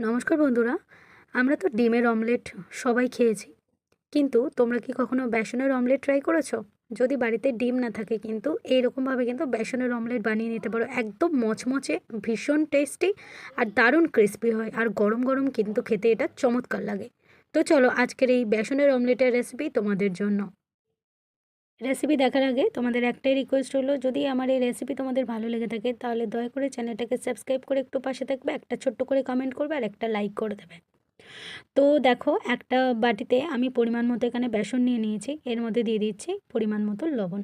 নমস্কার বন্ধুরা, আমরা তো ডিমের অমলেট সবাই খেয়েছি। কিন্তু তোমরা কি কখনো বেসনের অমলেট ট্রাই করেছ? যদি বাড়িতে ডিম না থাকে কিন্তু এইরকমভাবে কিন্তু বেসনের অমলেট বানিয়ে নিতে পারো। একদম মচমচে, ভীষণ টেস্টি আর দারুণ ক্রিস্পি হয় আর গরম গরম কিন্তু খেতে এটা চমৎকার লাগে। তো চলো আজকের এই বেসনের অমলেটের রেসিপি তোমাদের জন্য। রেসিপি দেখার আগে তোমাদের একটাই রিকোয়েস্ট হলো, যদি আমার এই রেসিপি তোমাদের ভালো লেগে থাকে, তাহলে দয়া করে চ্যানেলটাকে সাবস্ক্রাইব করে একটু পাশে থাকবে, একটা ছোট্ট করে কমেন্ট করবে আর একটা লাইক করে দেবে। তো দেখো, একটা বাটিতে আমি পরিমাণ মতো এখানে বেসন নিয়ে নিয়েছি, এর মধ্যে দিয়ে দিচ্ছি পরিমাণ মতো লবণ।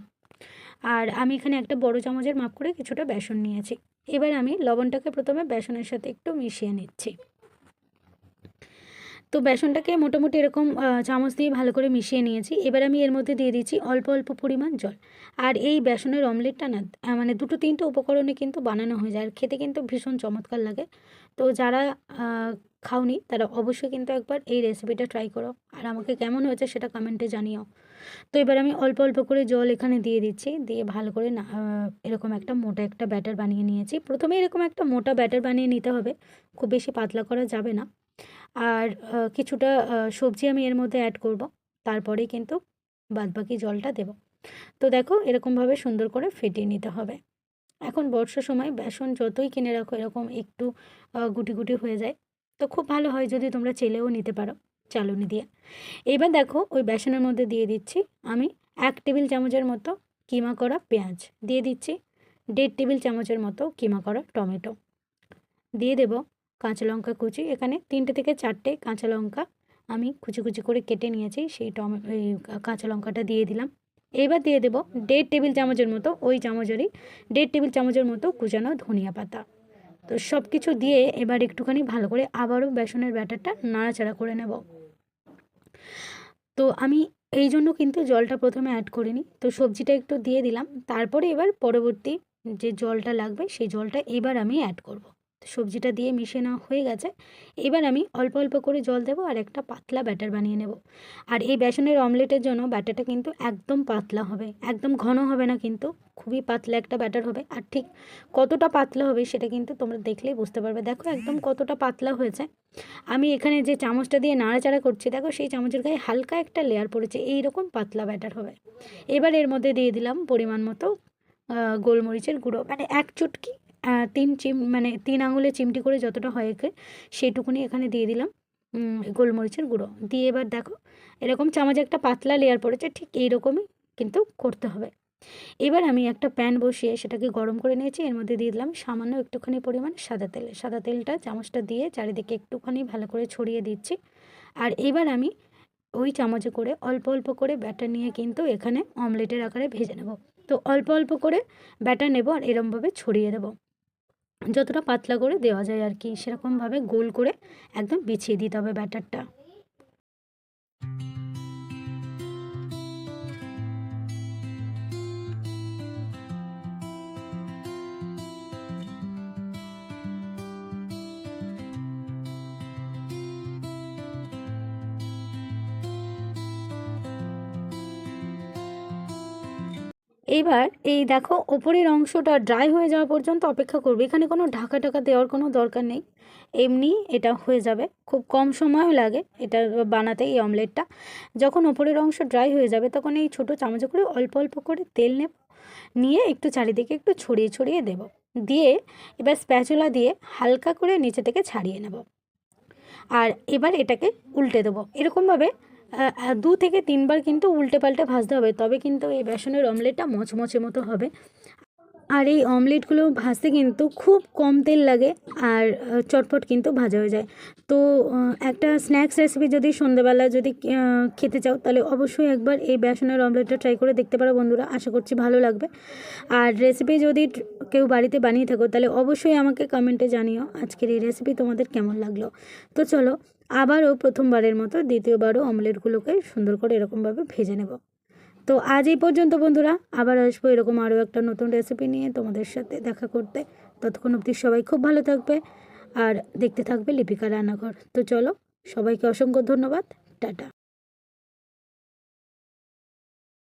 আর আমি এখানে একটা বড় চামচের মাপ করে কিছুটা বেসন নিয়েছি। এবার আমি লবণটাকে প্রথমে বেসনের সাথে একটু মিশিয়ে নিচ্ছি। তো বেসনটাকে মোটামুটি এরকম চামচ দিয়ে ভালো করে মিশিয়ে নিয়েছি। এবার আমি এর মধ্যে দিয়ে দিচ্ছি অল্প অল্প পরিমাণ জল। আর এই বেসনের অমলেটটা না মানে দুটো তিনটে উপকরণে কিন্তু বানানো হয়ে যায়। আর খেতে কিন্তু ভীষণ চমৎকার লাগে। তো যারা খাওনি, তারা অবশ্যই কিন্তু একবার এই রেসিপিটা ট্রাই করো। আর আমাকে কেমন হয়েছে সেটা কমেন্টে জানিও। তো এবার আমি অল্প অল্প করে জল এখানে দিয়ে দিচ্ছি। দিয়ে ভালো করে না এরকম একটা মোটা একটা ব্যাটার বানিয়ে নিয়েছি। প্রথমে এরকম একটা মোটা ব্যাটার বানিয়ে নিতে হবে। খুব বেশি পাতলা করা যাবে না। আর কিছুটা সবজি আমি এর মধ্যে অ্যাড করব। তারপরে কিন্তু বাদবাকি জলটা দেব। তো দেখো এরকমভাবে সুন্দর করে ফেটিয়ে নিতে হবে। এখন বর্ষার সময় বেসন যতই কিনে রাখো, এরকম একটু গুটি গুটি হয়ে যায়। তো খুব ভালো হয় যদি তোমরা চেলেও নিতে পারো চালুনি দিয়ে। এবার দেখো ওই বেসনের মধ্যে দিয়ে দিচ্ছি আমি এক টেবিল চামচের মতো কিমা করা পেঁয়াজ। দিয়ে দিচ্ছি দেড় টেবিল চামচের মতো কিমা করা টমেটো। দিয়ে দেব কাঁচা লঙ্কা কুচি, এখানে তিনটে থেকে চারটে কাঁচা লঙ্কা আমি কুচি কুচি করে কেটে নিয়েছি, সেই টমে কাঁচা লঙ্কাটা দিয়ে দিলাম। এবার দিয়ে দেবো দেড় টেবিল চামচের মতো ওই চামচেরই, দেড় টেবিল চামচের মতো কুচানো ধনিয়া পাতা। তো সব কিছু দিয়ে এবার একটুখানি ভালো করে আবারও বেসনের ব্যাটারটা নাড়াচাড়া করে নেব। তো আমি এই জন্য কিন্তু জলটা প্রথমে অ্যাড করিনি তো সবজিটা একটু দিয়ে দিলাম, তারপরে এবার পরবর্তী যে জলটা লাগবে, সেই জলটা এবার আমি অ্যাড করব। সবজিটা দিয়ে মিশিয়ে নেওয়া হয়ে গেছে। এবার আমি অল্প অল্প করে জল দেবো আর একটা পাতলা ব্যাটার বানিয়ে নেব। আর এই বেসনের অমলেটের জন্য ব্যাটারটা কিন্তু একদম পাতলা হবে, একদম ঘন হবে না কিন্তু, খুবই পাতলা একটা ব্যাটার হবে। আর ঠিক কতটা পাতলা হবে সেটা কিন্তু তোমরা দেখলেই বুঝতে পারবে। দেখো একদম কতটা পাতলা হয়েছে। আমি এখানে যে চামচটা দিয়ে নাড়াচাড়া করছি, দেখো সেই চামচের গায়ে হালকা একটা লেয়ার পড়েছে এই রকম পাতলা ব্যাটার হবে। এবার এর মধ্যে দিয়ে দিলাম পরিমাণ মতো গোলমরিচের গুঁড়ো। মানে এক চুটকি তিন চিম মানে তিন আঙুলে চিমটি করে যতটা হয় সেইটুকুনি এখানে দিয়ে দিলাম গোলমরিচের গুঁড়ো। দিয়ে এবার দেখো, এরকম চামচ একটা পাতলা লেয়ার পড়েছে, ঠিক এইরকমই কিন্তু করতে হবে। এবার আমি একটা প্যান বসিয়ে সেটাকে গরম করে নিয়েছি, এর মধ্যে দিয়ে দিলাম সামান্য একটুখানি পরিমাণ সাদা তেল। সাদা তেলটা চামচটা দিয়ে চারিদিকে একটুখানি ভালো করে ছড়িয়ে দিচ্ছি। আর এবার আমি ওই চামচে করে অল্প অল্প করে ব্যাটার নিয়ে কিন্তু এখানে অমলেটের আকারে ভেজে নেব। তো অল্প অল্প করে ব্যাটার নেব আর এরমভাবে ছড়িয়ে দেবো। যতটা পাতলা করে দেওয়া যায় আর কি, সেরকমভাবে গোল করে একদম বিছিয়ে দিতে হবে ব্যাটারটা। এইবার এই দেখো, ওপরের অংশটা ড্রাই হয়ে যাওয়া পর্যন্ত অপেক্ষা করবে। এখানে কোনো ঢাকা ঢাকা দেওয়ার কোনো দরকার নেই। এমনি এটা হয়ে যাবে। খুব কম সময়ও লাগে এটা বানাতে এই অমলেটটা যখন ওপরের অংশ ড্রাই হয়ে যাবে, তখন এই ছোটো চামচে করে অল্প অল্প করে তেল নেব, নিয়ে একটু চারিদিকে একটু ছড়িয়ে ছড়িয়ে দেব। দিয়ে এবার স্প্যাচুলা দিয়ে হালকা করে নিচে থেকে ছাড়িয়ে নেব। আর এবার এটাকে উল্টে দেবো। এরকমভাবে দু থেকে তিনবার কিন্তু উল্টে পাল্টে ভাজতে হবে, তবে কিন্তু এই বেসনের অমলেটটা মচমচে মতো হবে। আর এই অমলেটগুলো ভাজতে কিন্তু খুব কম তেল লাগে আর চটপট কিন্তু ভাজা হয়ে যায়। তো একটা স্ন্যাক্স রেসিপি যদি সন্ধ্যেবেলা যদি খেতে চাও, তাহলে অবশ্যই একবার এই বেসনের অমলেটটা ট্রাই করে দেখতে পারো বন্ধুরা, আশা করছি ভালো লাগবে। আর রেসিপি যদি কেউ বাড়িতে বানিয়ে থাকো, তাহলে অবশ্যই আমাকে কমেন্টে জানিও আজকের এই রেসিপি তোমাদের কেমন লাগল। তো চলো আবারও প্রথমবারের মতো দ্বিতীয়বারও অমলেটগুলোকে সুন্দর করে এরকমভাবে ভেজে নেব। তো আজ এই পর্যন্ত বন্ধুরা, আবার আসব এরকম আরও একটা নতুন রেসিপি নিয়ে তোমাদের সাথে দেখা করতে। ততক্ষণ অবধি সবাই খুব ভালো থাকবে আর দেখতে থাকবে লিপিকা রান্নাঘর। তো চলো, সবাইকে অসংখ্য ধন্যবাদ। টাটা।